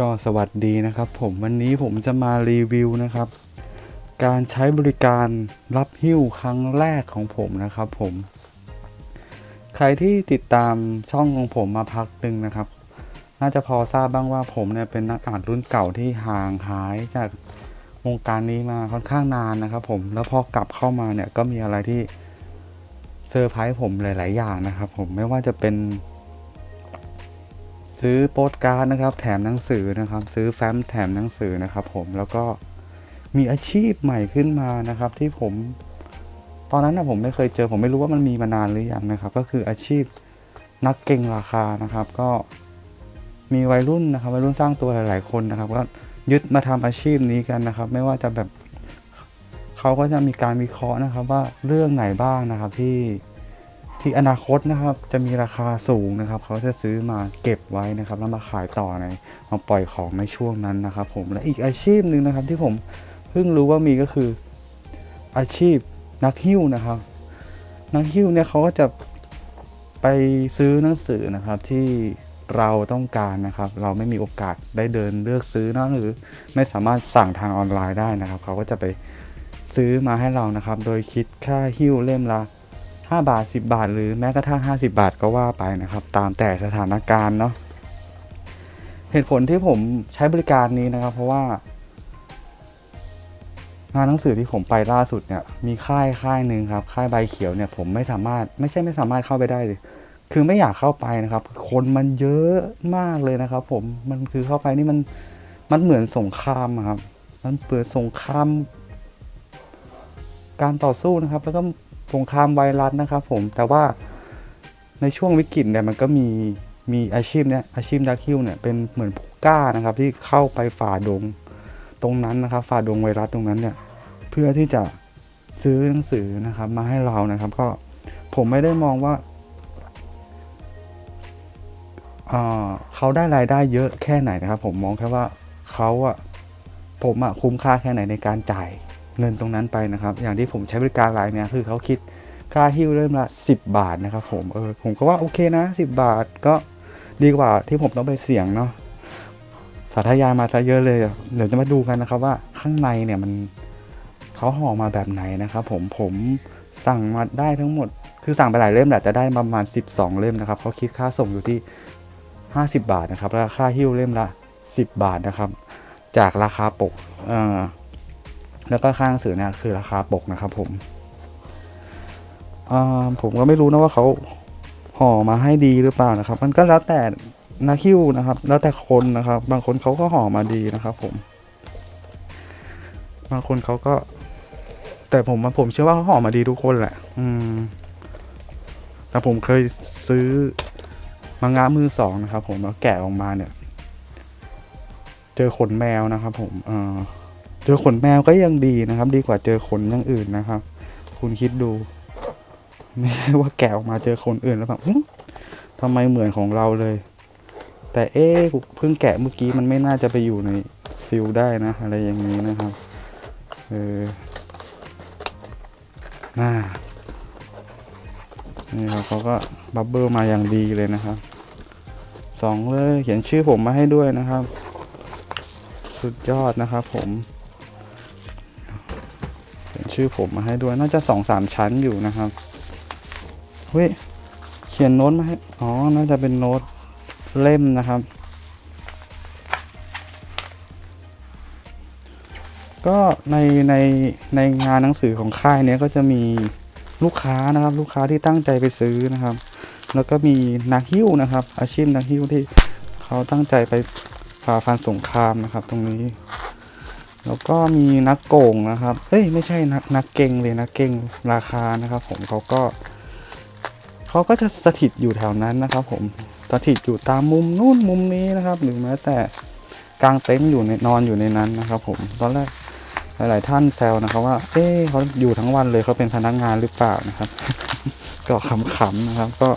ก็สวัสดีนะครับ ผมวันนี้ผมจะมารีวิวนะครับ การใช้บริการรับหิ้วครั้งแรกของผมนะครับ ผม ใครที่ติดตามช่องของผมมาพักหนึ่งนะครับ น่าจะพอทราบบ้างว่าผมเนี่ยเป็นนักอ่านรุ่นเก่าที่ห่างหายจากวงการนี้มาค่อนข้างนานนะครับ ผมแล้วพอกลับเข้ามาเนี่ยก็มีอะไรที่เซอร์ไพรส์ผมหลาย ๆ อย่างนะครับ ผมไม่ว่าจะเป็น ซื้อโปสการ์ดนะครับ แถมหนังสือนะครับ ซื้อแฟ้มแถมหนังสือนะครับ ผมแล้วก็มีอาชีพใหม่ขึ้นมานะครับ ที่ผม ตอนนั้นนะผมไม่เคยเจอ ผมไม่รู้ว่ามันมีมานานหรือยังนะครับ ก็คืออาชีพนักเก่งราคานะครับ ก็มีวัยรุ่นนะครับวัยรุ่นสร้างตัวหลาย ๆ คนนะครับ ก็ยึดมาทำอาชีพนี้กันนะครับ ไม่ว่าจะแบบเขาก็จะมีการวิเคราะห์นะครับ ว่าเรื่องไหนบ้างนะครับที่ ที่อนาคตนะครับจะมีราคาสูงนะครับเขาจะซื้อมาเก็บไว้นะครับแล้วมาขายต่อในมาปล่อยของในช่วงนั้นนะครับ ผมและอีกอาชีพหนึ่งนะครับที่ผมเพิ่งรู้ว่ามีก็คืออาชีพนักหิ้วนะครับ นักหิ้วเนี่ยเขาก็จะไปซื้อหนังสือนะครับที่เราต้องการนะครับ เราไม่มีโอกาสได้เดินเลือกซื้อนะหรือไม่สามารถสั่งทางออนไลน์ได้นะครับ เขาก็จะไปซื้อมาให้เรานะครับ โดยคิดค่าหิ้วเล่มละ 5 บาท 10 บาท หรือแม้กระทั่ง 50 บาทก็ว่าไปนะครับ ตามแต่สถานการณ์เนาะเหตุผลที่ผมใช้บริการนี้นะครับ เพราะว่างานหนังสือที่ผมไปล่าสุดเนี่ยมีค่ายค่ายหนึ่งครับ ค่ายใบเขียวเนี่ยผมไม่สามารถไม่ใช่ไม่สามารถเข้าไปได้เลยคือไม่อยากเข้าไปนะครับ คนมันเยอะมากเลยนะครับ ผมมันคือเข้าไปนี่มันมันเหมือนสงครามครับ มันเปิดสงคราม การต่อสู้นะครับ แล้วก็ สงครามไวรัสนะครับผมแต่ว่าในช่วงวิกฤตเนี่ยมันก็มีมีอาชีพเนี่ยอาชีพดักฮิวเนี่ยเป็นเหมือนผู้กล้านะครับ ที่เข้าไปฝ่าดงตรงนั้นนะครับ ฝ่าดงไวรัสตรงนั้นเนี่ยเพื่อที่จะซื้อหนังสือนะครับ มาให้เรานะครับ ก็ผมไม่ได้มองว่าเอ่อเขาได้รายได้เยอะแค่ไหนนะครับ ผมมองแค่ว่าเขาอะผมอะคุ้มค่าแค่ไหนในการจ่าย เงินตรงนั้นไปนะครับ อย่างที่ผมใช้บริการรายเนี่ยคือเขาคิดค่าหิ้วเริ่มละ 10 บาทนะครับผมเออผมก็ว่าโอเคนะ 10 บาทก็ดีกว่าที่ผมต้องไปเสี่ยงเนาะสาธยายมาซะเยอะเลย เดี๋ยวจะมาดูกันนะครับว่าข้างในเนี่ยมันเขาห่อมาแบบไหนนะครับผมผมสั่งมาได้ทั้งหมด คือสั่งไปหลายเล่มแหละจะได้ประมาณ 12 เล่มนะครับเขาคิดค่าส่งอยู่ที่ 50 บาทนะครับแล้วค่าหิ้วเล่มละ 10 บาทนะครับ จากราคาปกเอ่อ แล้วก็ค่าหนังสือเนี่ยคือราคาปกนะครับผมผมก็ไม่รู้นะว่าเขาห่อมาให้ดีหรือเปล่านะครับ มันก็แล้วแต่นาคิวนะครับ แล้วแต่คนนะครับ บางคนเขาก็ห่อมาดีนะครับ ผม บางคนเขาก็ แต่ผมผมเชื่อว่าเขาห่อมาดีทุกคนแหละ อืมแต่ผมเคยซื้อมังงะมือสองนะครับ ผมแล้วแกะออกมาเนี่ย เจอขนแมวนะครับ ผม เออ เจอขนแมวก็ยังดีนะครับ ดีกว่าเจอขนอย่างอื่นนะครับ คุณคิดดู ไม่ใช่ว่าแกะออกมาเจอคนอื่นแล้วแบบทำไมเหมือนของเราเลย แต่เอ๊ะเพิ่งแกะเมื่อกี้มันไม่น่าจะไปอยู่ในซิลได้นะ อะไรอย่างนี้นะครับเออน่านี่ครับเขาก็บับเบิลมาอย่างดีเลยนะครับสองเลยเขียนชื่อผมมาให้ด้วยนะครับ สุดยอดนะครับผม ชื่อผมมาให้ด้วย น่าจะสองสามชั้นอยู่นะครับเฮ้ยเขียนโน้ตมาให้ อ๋อ น่าจะเป็นโน้ตเล่มนะครับ ก็ในในในงานหนังสือของค่ายเนี้ยก็จะมีลูกค้านะครับ ลูกค้าที่ตั้งใจไปซื้อนะครับ แล้วก็มีนักหิ้วนะครับ อาชีพนักหิ้วที่เขาตั้งใจไปฝ่าฟันสงครามนะครับ ตรงนี้ แล้วก็มีนักโกงนะครับ เอ้ยไม่ใช่นักนักเก่งเลยนักเก่งราคานะครับผมเขาก็เขาก็จะสถิตอยู่แถวนั้นนะครับ ผมสถิตอยู่ตามมุมนู่นมุมนี้นะครับ หรือแม้แต่กลางเต็นท์อยู่ในนอนอยู่ในนั้นนะครับ ผมตอนแรกหลายๆท่านแซวนะครับว่า เอ๊เขาอยู่ทั้งวันเลยเขาเป็นพนักงานหรือเปล่านะครับ ก็ขำๆนะครับ ก็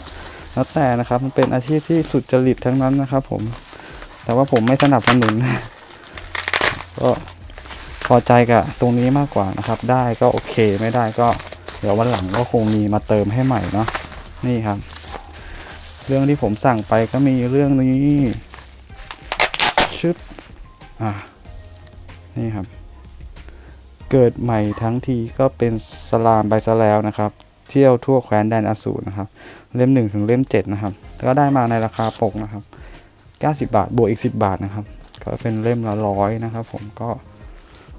แล้วแต่นะครับมันเป็นอาชีพที่สุดจริตทั้งนั้นนะครับ ผม แต่ว่าผมไม่สนับสนุนก็ พอใจกับตรงนี้มากกว่านะครับ ได้ก็โอเคไม่ได้ก็ เดี๋ยววันหลังก็คงมีมาเติมให้ใหม่เนาะนี่ครับ เรื่องที่ผมสั่งไปก็มีเรื่องนี้ชึบอะนี่ครับ เกิดใหม่ทั้งทีก็เป็นสลามไปซะแล้วนะครับ เที่ยวทั่วแคว้นแดนอสูรนะครับ เล่มหนึ่งถึงเล่มเจ็ดนะครับ ก็ได้มาในราคาปกนะครับ 90 บาทบวกอีก 10 บาทนะครับ ก็เป็นเล่มละร้อยนะครับ ผมก็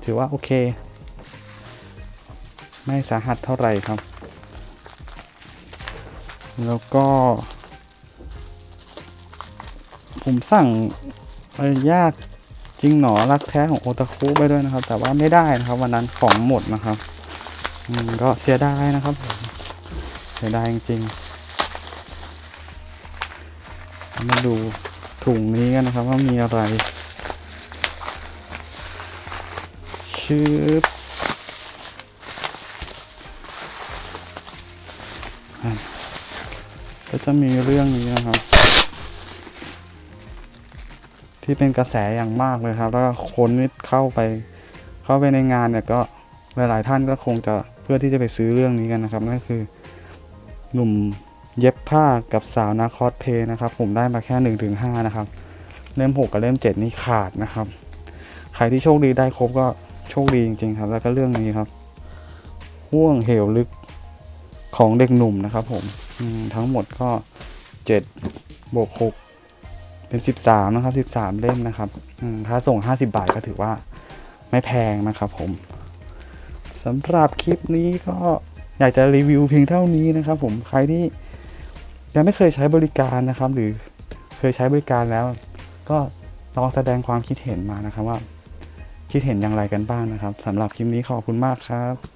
ถือว่าโอเค ไม่สาหัสเท่าไหร่ครับ แล้วก็ ผมสั่งเอ่อยากจริงหนอรักแท้ของโอตาคุไปด้วยนะครับ แต่ว่าไม่ได้นะครับ วันนั้นของหมดนะครับก็เสียดายนะครับเสียดายจริงๆมาดูถุงนี้กันนะครับว่ามีอะไร ชืบก็จะมีเรื่องนี้นะครับ ที่เป็นกระแสอย่างมากเลยครับ แล้วคนนี่เข้าไปเข้าไปในงานเนี่ยก็หลาย ๆ ท่านก็คงจะเพื่อที่จะไปซื้อเรื่องนี้กันนะครับนั่นคือหนุ่มเย็บผ้ากับสาวนักคอสเพย์นะครับ ผมได้มาแค่1นถึงหนะครับ เล่ม 6 กับเล่ม 7 นี่ขาดนะครับ ใครที่โชคดีได้ครบก็ โชคดีจริงๆครับ แล้วก็เรื่องนี้ครับห่วงเหวลึกของเด็กหนุ่มนะครับ ผมมทั้งหมดก็7บวก6เป็น 13 นะครับ 13 เล่มนะครับอืมถ้าส่ง 50 บาทก็ถือว่าไม่แพงนะครับ ผมสำหรับคลิปนี้ก็อยากจะรีวิวเพียงเท่านี้นะครับ ผมใครที่ยังไม่เคยใช้บริการนะครับ หรือเคยใช้บริการแล้ว ก็ลองแสดงความคิดเห็นมานะครับว่า คิดเห็นอย่างไรกันบ้างนะครับสำหรับคลิปนี้ขอบคุณมากครับ